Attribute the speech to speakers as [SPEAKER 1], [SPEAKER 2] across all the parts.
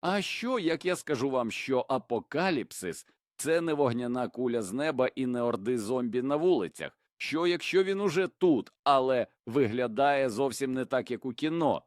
[SPEAKER 1] А що, як я скажу вам, що апокаліпсис це не вогняна куля з неба і не орди зомбі на вулицях? Що якщо він уже тут, але виглядає зовсім не так, як у кіно?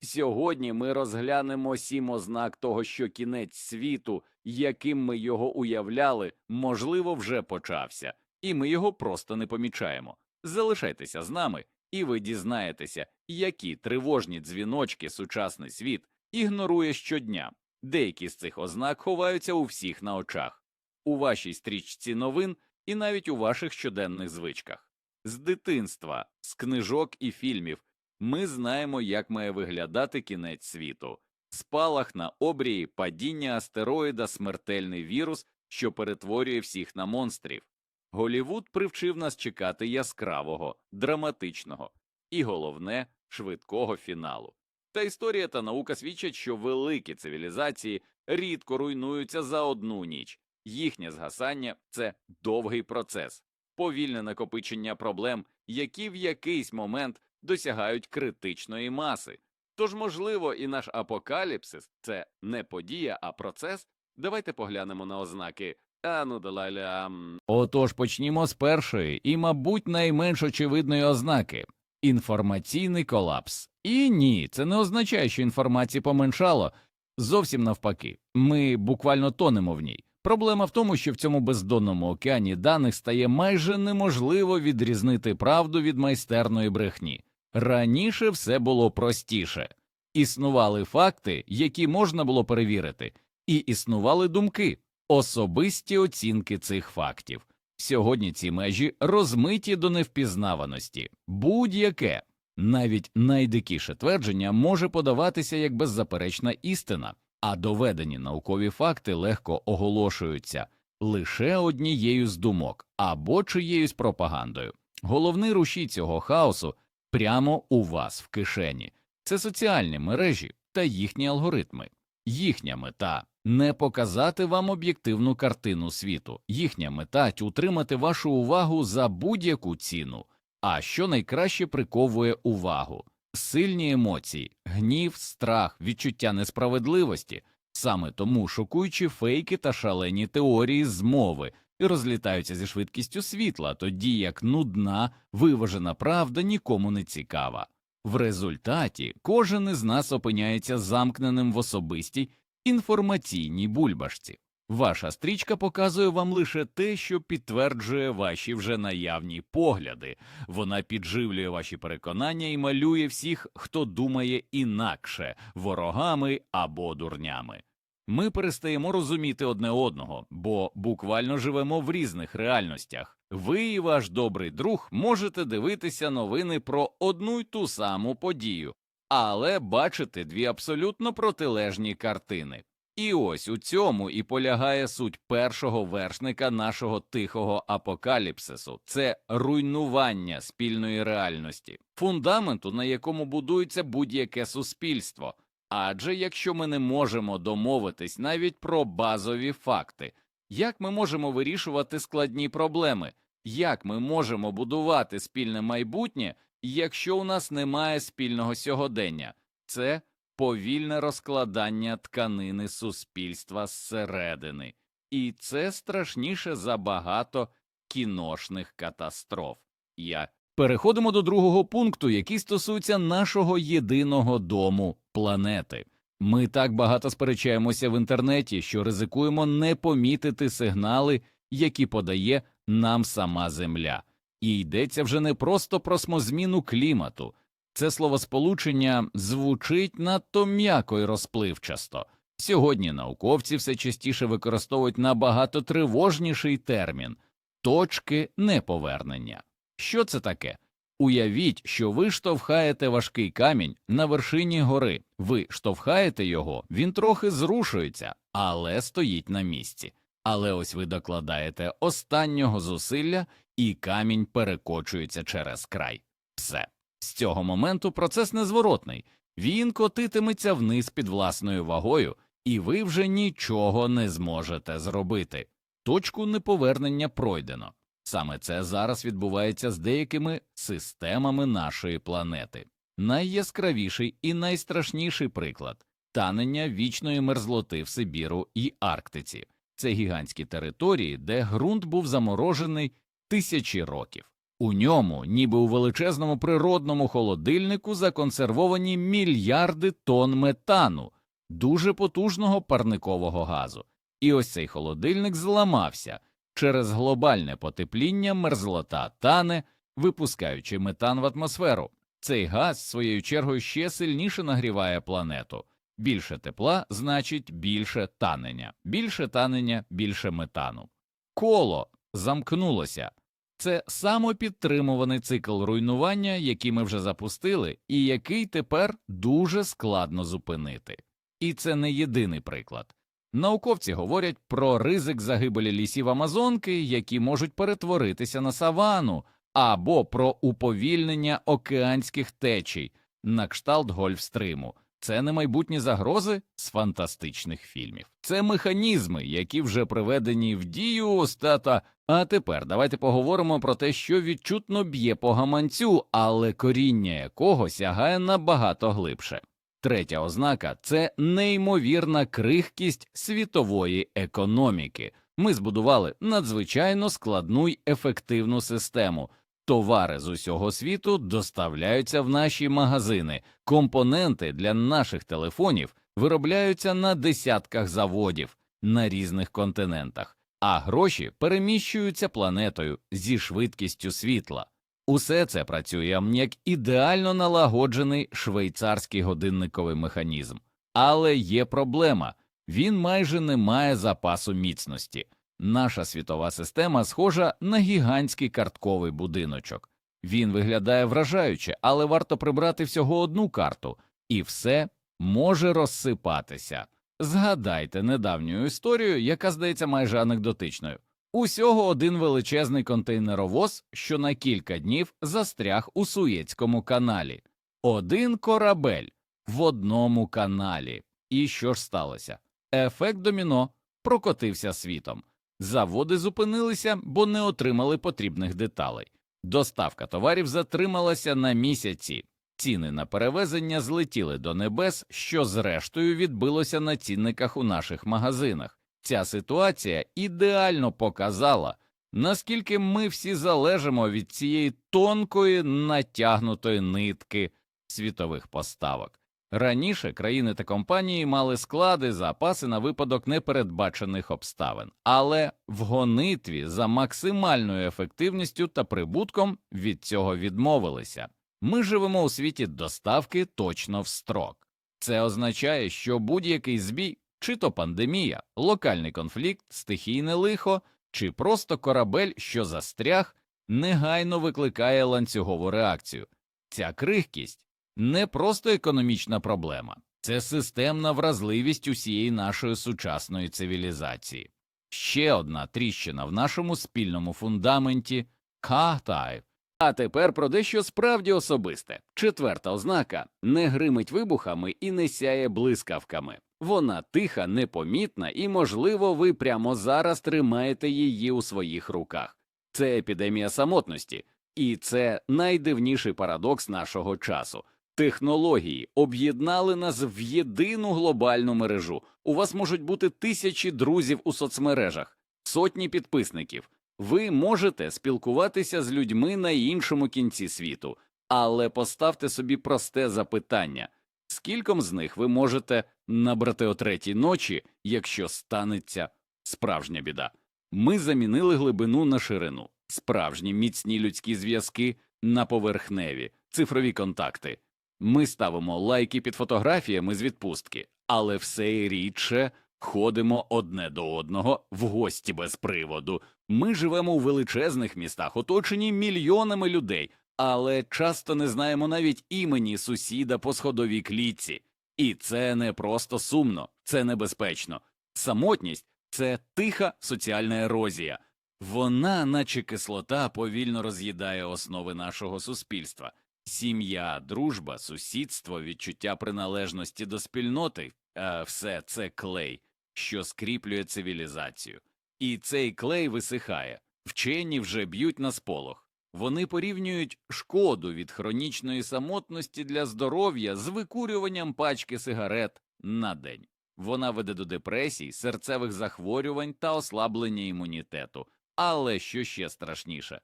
[SPEAKER 1] Сьогодні ми розглянемо сім ознак того, що кінець світу, яким ми його уявляли, можливо, вже почався, і ми його просто не помічаємо. Залишайтеся з нами, і ви дізнаєтеся, які тривожні дзвіночки сучасний світ ігнорує щодня. Деякі з цих ознак ховаються у всіх на очах, у вашій стрічці новин і навіть у ваших щоденних звичках. З дитинства, з книжок і фільмів ми знаємо, як має виглядати кінець світу. Спалах на обрії, падіння астероїда, смертельний вірус, що перетворює всіх на монстрів. Голівуд привчив нас чекати яскравого, драматичного і, головне, швидкого фіналу. Та історія та наука свідчать, що великі цивілізації рідко руйнуються за одну ніч. Їхнє згасання це довгий процес, повільне накопичення проблем, які в якийсь момент досягають критичної маси. Тож, можливо, і наш апокаліпсис це не подія, а процес. Давайте поглянемо на ознаки. А ну далаля. Отож почнімо з першої і, мабуть, найменш очевидної ознаки інформаційний колапс. І ні, це не означає, що інформації поменшало. Зовсім навпаки, ми буквально тонемо в ній. Проблема в тому, що в цьому бездонному океані даних стає майже неможливо відрізнити правду від майстерної брехні. Раніше все було простіше. Існували факти, які можна було перевірити, і існували думки, особисті оцінки цих фактів. Сьогодні ці межі розмиті до невпізнаваності. Будь-яке, навіть найдикіше твердження може подаватися як беззаперечна істина, а доведені наукові факти легко оголошуються лише однією з думок або чиєюсь пропагандою. Головний рушій цього хаосу прямо у вас в кишені. Це соціальні мережі та їхні алгоритми. Їхня мета не показати вам об'єктивну картину світу. Їхня мета утримати вашу увагу за будь-яку ціну. А що найкраще приковує увагу сильні емоції, гнів, страх, відчуття несправедливості. Саме тому шокуючі фейки та шалені теорії змови і розлітаються зі швидкістю світла, тоді як нудна, виважена правда нікому не цікава. В результаті кожен із нас опиняється замкненим в особистій інформаційній бульбашці. Ваша стрічка показує вам лише те, що підтверджує ваші вже наявні погляди. Вона підживлює ваші переконання і малює всіх, хто думає інакше, ворогами або дурнями. Ми перестаємо розуміти одне одного, бо буквально живемо в різних реальностях. Ви і ваш добрий друг можете дивитися новини про одну й ту саму подію, але бачити дві абсолютно протилежні картини. І ось у цьому і полягає суть першого вершника нашого тихого апокаліпсису це руйнування спільної реальності, фундаменту, на якому будується будь-яке суспільство. Адже якщо ми не можемо домовитись навіть про базові факти, як ми можемо вирішувати складні проблеми, як ми можемо будувати спільне майбутнє, якщо у нас немає спільного сьогодення, це повільне розкладання тканини суспільства зсередини, і це страшніше за багато кіношних катастроф. Я переходимо до другого пункту, який стосується нашого єдиного дому планети. Ми так багато сперечаємося в інтернеті, що ризикуємо не помітити сигнали, які подає нам сама Земля. І йдеться вже не просто про смозміну клімату. Це словосполучення звучить надто м'яко і розпливчасто. Сьогодні науковці все частіше використовують набагато тривожніший термін точки неповернення. Що це таке? Уявіть, що ви штовхаєте важкий камінь на вершині гори. Ви штовхаєте його, він трохи зрушується, але стоїть на місці. Але ось ви докладаєте останнього зусилля, і камінь перекочується через край. Все. З цього моменту процес незворотний. Він котитиметься вниз під власною вагою, і ви вже нічого не зможете зробити. Точку неповернення пройдено. Саме це зараз відбувається з деякими системами нашої планети. Найяскравіший і найстрашніший приклад танення вічної мерзлоти в Сибіру і Арктиці. Це гігантські території, де ґрунт був заморожений тисячі років. У ньому, ніби у величезному природному холодильнику, законсервовані мільярди тонн метану, дуже потужного парникового газу. І ось цей холодильник зламався. Через глобальне потепління мерзлота тане, випускаючи метан в атмосферу. Цей газ, своєю чергою, ще сильніше нагріває планету. Більше тепла значить більше танення, більше танення, більше метану. Коло замкнулося. Це самопідтримуваний цикл руйнування, який ми вже запустили, і який тепер дуже складно зупинити. І це не єдиний приклад. Науковці говорять про ризик загибелі лісів Амазонки, які можуть перетворитися на савану, або про уповільнення океанських течій на кшталт Гольфстриму. Це не майбутні загрози з фантастичних фільмів. Це механізми, які вже приведені в дію остата. А тепер давайте поговоримо про те, що відчутно б'є по гаманцю, але коріння якого сягає набагато глибше. Третя ознака це неймовірна крихкість світової економіки. Ми збудували надзвичайно складну й ефективну систему. Товари з усього світу доставляються в наші магазини. Компоненти для наших телефонів виробляються на десятках заводів на різних континентах, а гроші переміщуються планетою зі швидкістю світла. Усе це працює як ідеально налагоджений швейцарський годинниковий механізм. Але є проблема він майже не має запасу міцності. Наша світова система схожа на гігантський картковий будиночок. Він виглядає вражаюче, але варто прибрати всього одну карту, і все може розсипатися. Згадайте недавню історію, яка здається майже анекдотичною. Усього один величезний контейнеровоз, що на кілька днів застряг у Суєцькому каналі, один корабель в одному каналі. І що ж сталося? Ефект доміно прокотився світом. Заводи зупинилися, бо не отримали потрібних деталей. Доставка товарів затрималася на місяці. Ціни на перевезення злетіли до небес, що зрештою відбилося на цінниках у наших магазинах. Ця ситуація ідеально показала, наскільки ми всі залежимо від цієї тонкої натягнутої нитки світових поставок. Раніше країни та компанії мали склади, запаси на випадок непередбачених обставин, але в гонитві за максимальною ефективністю та прибутком від цього відмовилися. Ми живемо у світі доставки точно в строк. Це означає, що будь-який збій, чи то пандемія, локальний конфлікт, стихійне лихо, чи просто корабель, що застряг, негайно викликає ланцюгову реакцію. Ця крихкість не просто економічна проблема, це системна вразливість усієї нашої сучасної цивілізації. Ще одна тріщина в нашому спільному фундаменті Кахтай. А тепер про дещо справді особисте. Четверта ознака не гримить вибухами і не сяє блискавками. Вона тиха, непомітна, і, можливо, ви прямо зараз тримаєте її у своїх руках. Це епідемія самотності, і це найдивніший парадокс нашого часу. Технології об'єднали нас в єдину глобальну мережу. У вас можуть бути тисячі друзів у соцмережах, сотні підписників. Ви можете спілкуватися з людьми на іншому кінці світу, але поставте собі просте запитання: скільком з них ви можете набрати о третій ночі, якщо станеться справжня біда? Ми замінили глибину на ширину, справжні міцні людські зв'язки на поверхневі, цифрові контакти. Ми ставимо лайки під фотографіями з відпустки, але все рідше ходимо одне до одного в гості без приводу. Ми живемо у величезних містах, оточені мільйонами людей, але часто не знаємо навіть імені сусіда по сходовій клітці. І це не просто сумно, це небезпечно. Самотність це тиха соціальна ерозія. Вона, наче кислота, повільно роз'їдає основи нашого суспільства. Сім'я, дружба, сусідство, відчуття приналежності до спільноти е, все це клей, що скріплює цивілізацію. І цей клей висихає. Вчені вже б'ють на сполох. Вони порівнюють шкоду від хронічної самотності для здоров'я з викурюванням пачки сигарет на день. Вона веде до депресій, серцевих захворювань та ослаблення імунітету. Але що ще страшніше,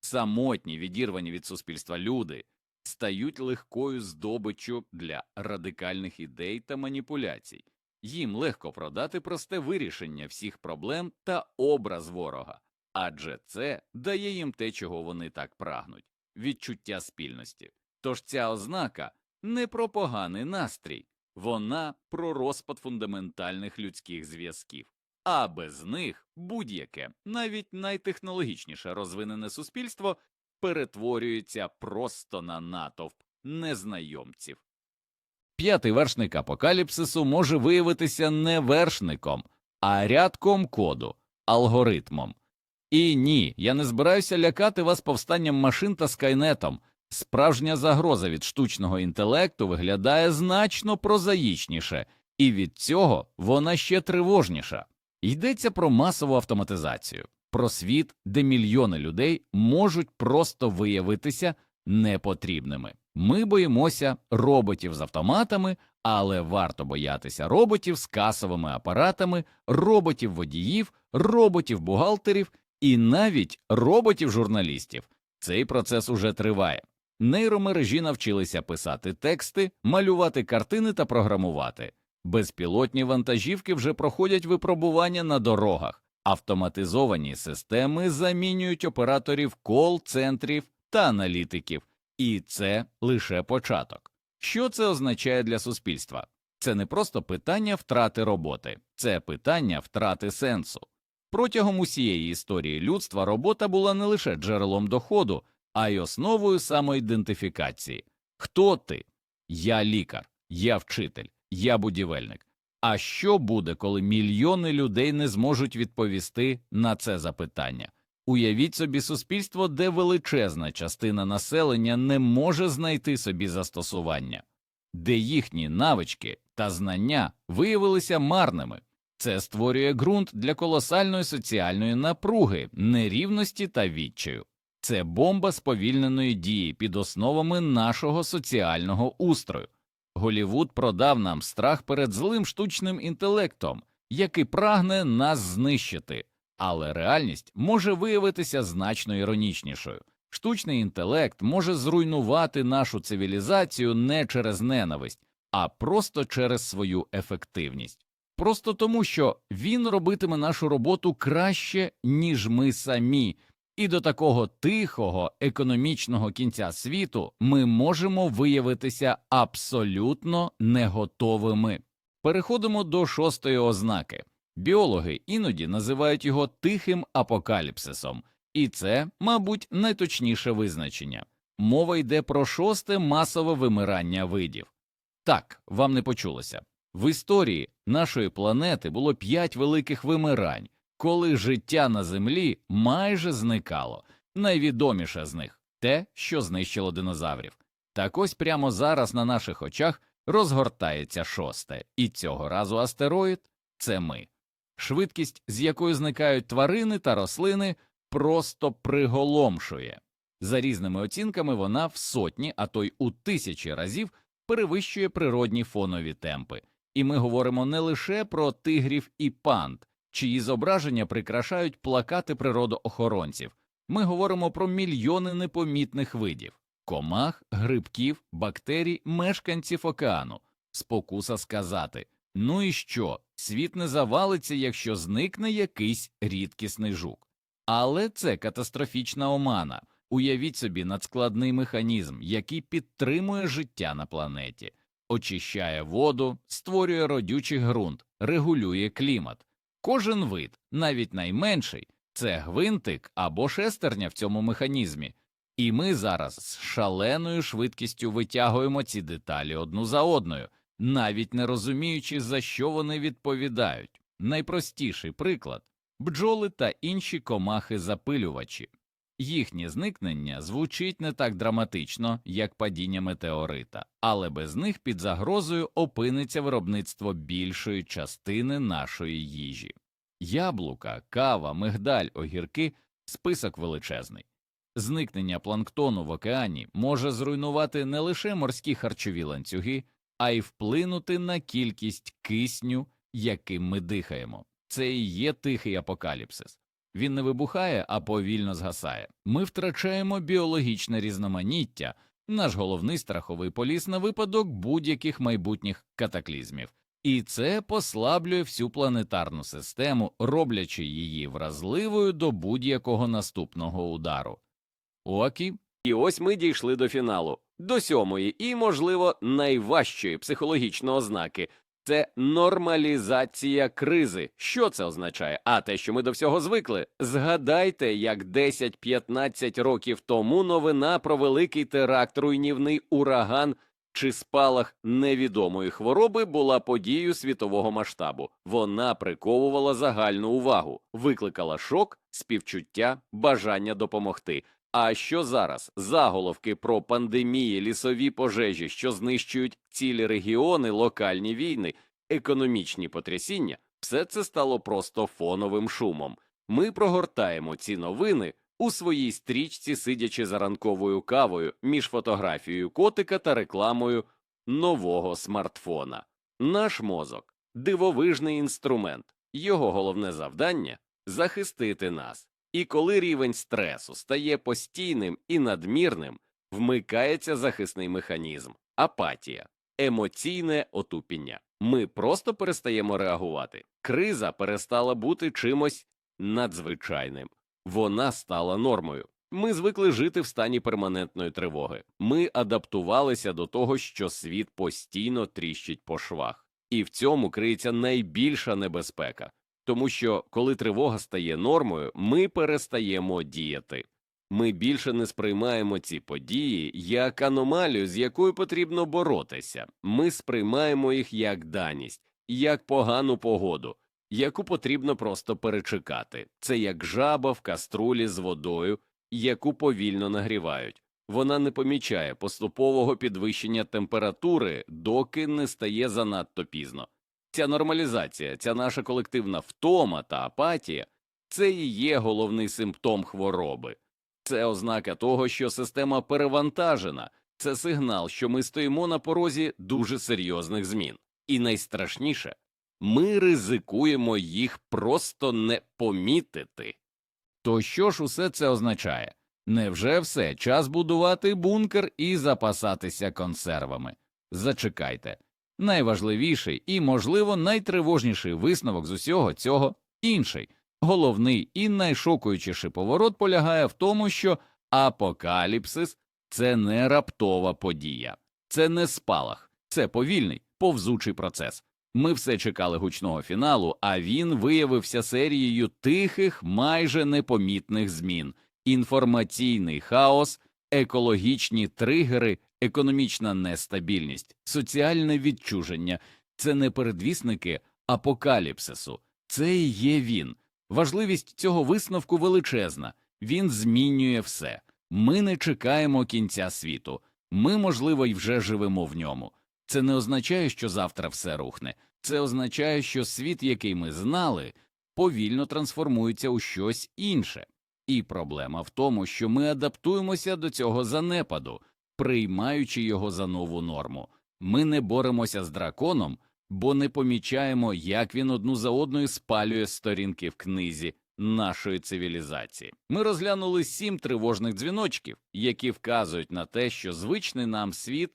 [SPEAKER 1] самотні, відірвані від суспільства люди стають легкою здобиччю для радикальних ідей та маніпуляцій. Їм легко продати просте вирішення всіх проблем та образ ворога, адже це дає їм те, чого вони так прагнуть відчуття спільності. Тож ця ознака не про поганий настрій, вона про розпад фундаментальних людських зв'язків. А без них будь-яке, навіть найтехнологічніше розвинене суспільство перетворюється просто на натовп незнайомців. П'ятий вершник апокаліпсису може виявитися не вершником, а рядком коду, алгоритмом. І ні, я не збираюся лякати вас повстанням машин та скайнетом. Справжня загроза від штучного інтелекту виглядає значно прозаїчніше, і від цього вона ще тривожніша. Йдеться про масову автоматизацію, про світ, де мільйони людей можуть просто виявитися непотрібними. Ми боїмося роботів з автоматами, але варто боятися роботів з касовими апаратами, роботів водіїв, роботів бухгалтерів і навіть роботів журналістів. Цей процес уже триває. Нейромережі навчилися писати тексти, малювати картини та програмувати. Безпілотні вантажівки вже проходять випробування на дорогах. Автоматизовані системи замінюють операторів кол-центрів та аналітиків, і це лише початок. Що це означає для суспільства? Це не просто питання втрати роботи, це питання втрати сенсу. Протягом усієї історії людства робота була не лише джерелом доходу, а й основою самоідентифікації. Хто ти? Я лікар, я вчитель, я будівельник. А що буде, коли мільйони людей не зможуть відповісти на це запитання? Уявіть собі суспільство, де величезна частина населення не може знайти собі застосування, де їхні навички та знання виявилися марними. Це створює ґрунт для колосальної соціальної напруги, нерівності та відчаю. Це бомба сповільненої дії під основами нашого соціального устрою. Голівуд продав нам страх перед злим штучним інтелектом, який прагне нас знищити, але реальність може виявитися значно іронічнішою. Штучний інтелект може зруйнувати нашу цивілізацію не через ненависть, а просто через свою ефективність. Просто тому, що він робитиме нашу роботу краще, ніж ми самі, і до такого тихого економічного кінця світу ми можемо виявитися абсолютно не готовими. Переходимо до шостої ознаки. Біологи іноді називають його тихим апокаліпсисом, і це, мабуть, найточніше визначення. Мова йде про шосте масове вимирання видів. Так, вам не почулося. В історії нашої планети було п'ять великих вимирань, коли життя на землі майже зникало. Найвідоміше з них те, що знищило динозаврів. Так ось прямо зараз на наших очах розгортається шосте, і цього разу астероїд це ми. Швидкість, з якою зникають тварини та рослини, просто приголомшує. За різними оцінками, вона в сотні, а то й у тисячі разів перевищує природні фонові темпи. І ми говоримо не лише про тигрів і панд, чиї зображення прикрашають плакати природоохоронців. Ми говоримо про мільйони непомітних видів комах, грибків, бактерій, мешканців океану. Спокуса сказати ну і що, світ не завалиться, якщо зникне якийсь рідкісний жук. Але це катастрофічна омана. Уявіть собі надскладний механізм, який підтримує життя на планеті, очищає воду, створює родючий ґрунт, регулює клімат. Кожен вид, навіть найменший, це гвинтик або шестерня в цьому механізмі, і ми зараз з шаленою швидкістю витягуємо ці деталі одну за одною, навіть не розуміючи, за що вони відповідають. Найпростіший приклад бджоли та інші комахи-запилювачі. Їхнє зникнення звучить не так драматично, як падіння метеорита, але без них під загрозою опиниться виробництво більшої частини нашої їжі. Яблука, кава, мигдаль, огірки список величезний. Зникнення планктону в океані може зруйнувати не лише морські харчові ланцюги, а й вплинути на кількість кисню, яким ми дихаємо. Це і є тихий апокаліпсис. Він не вибухає, а повільно згасає. Ми втрачаємо біологічне різноманіття, наш головний страховий поліс на випадок будь-яких майбутніх катаклізмів. І це послаблює всю планетарну систему, роблячи її вразливою до будь-якого наступного удару. Окі,
[SPEAKER 2] І ось ми дійшли до фіналу, до сьомої і, можливо, найважчої психологічної ознаки це нормалізація кризи. Що це означає? А те, що ми до всього звикли. Згадайте, як 10-15 років тому новина про великий теракт, руйнівний ураган чи спалах невідомої хвороби була подією світового масштабу. Вона приковувала загальну увагу, викликала шок, співчуття, бажання допомогти. А що зараз? Заголовки про пандемії, лісові пожежі, що знищують цілі регіони, локальні війни, економічні потрясіння все це стало просто фоновим шумом. Ми прогортаємо ці новини у своїй стрічці, сидячи за ранковою кавою між фотографією котика та рекламою нового смартфона. Наш мозок дивовижний інструмент. Його головне завдання захистити нас. І коли рівень стресу стає постійним і надмірним, вмикається захисний механізм, апатія, емоційне отупіння. Ми просто перестаємо реагувати. Криза перестала бути чимось надзвичайним. Вона стала нормою. Ми звикли жити в стані перманентної тривоги. Ми адаптувалися до того, що світ постійно тріщить по швах. І в цьому криється найбільша небезпека, тому що коли тривога стає нормою, ми перестаємо діяти. Ми більше не сприймаємо ці події як аномалію, з якою потрібно боротися. Ми сприймаємо їх як даність, як погану погоду, яку потрібно просто перечекати. Це як жаба в каструлі з водою, яку повільно нагрівають. Вона не помічає поступового підвищення температури, доки не стає занадто пізно. Ця нормалізація, ця наша колективна втома та апатія це і є головний симптом хвороби. Це ознака того, що система перевантажена, це сигнал, що ми стоїмо на порозі дуже серйозних змін. І найстрашніше ми ризикуємо їх просто не помітити.
[SPEAKER 1] То що ж усе це означає? Невже все час будувати бункер і запасатися консервами? Зачекайте. Найважливіший і, можливо, найтривожніший висновок з усього цього інший. Головний і найшокуючіший поворот полягає в тому, що апокаліпсис це не раптова подія, це не спалах, це повільний, повзучий процес. Ми все чекали гучного фіналу, а він виявився серією тихих, майже непомітних змін, інформаційний хаос, екологічні тригери, економічна нестабільність, соціальне відчуження це не передвісники апокаліпсису, це і є він. Важливість цього висновку величезна, він змінює все. Ми не чекаємо кінця світу, ми, можливо, й вже живемо в ньому. Це не означає, що завтра все рухне. Це означає, що світ, який ми знали, повільно трансформується у щось інше. І проблема в тому, що ми адаптуємося до цього занепаду, приймаючи його за нову норму. Ми не боремося з драконом, бо не помічаємо, як він одну за одною спалює сторінки в книзі нашої цивілізації. Ми розглянули сім тривожних дзвіночків, які вказують на те, що звичний нам світ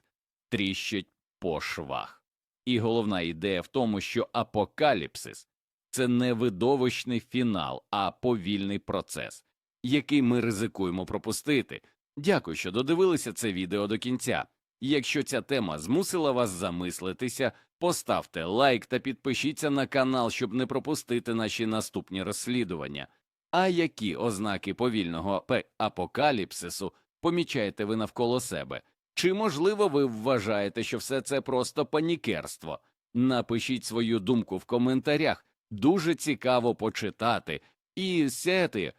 [SPEAKER 1] тріщить по швах. І головна ідея в тому, що апокаліпсис це не видовищний фінал, а повільний процес, який ми ризикуємо пропустити. Дякую, що додивилися це відео до кінця. Якщо ця тема змусила вас замислитися, поставте лайк та підпишіться на канал, щоб не пропустити наші наступні розслідування. А які ознаки повільного апокаліпсису помічаєте ви навколо себе? Чи можливо ви вважаєте, що все це просто панікерство? Напишіть свою думку в коментарях. Дуже цікаво почитати і сяти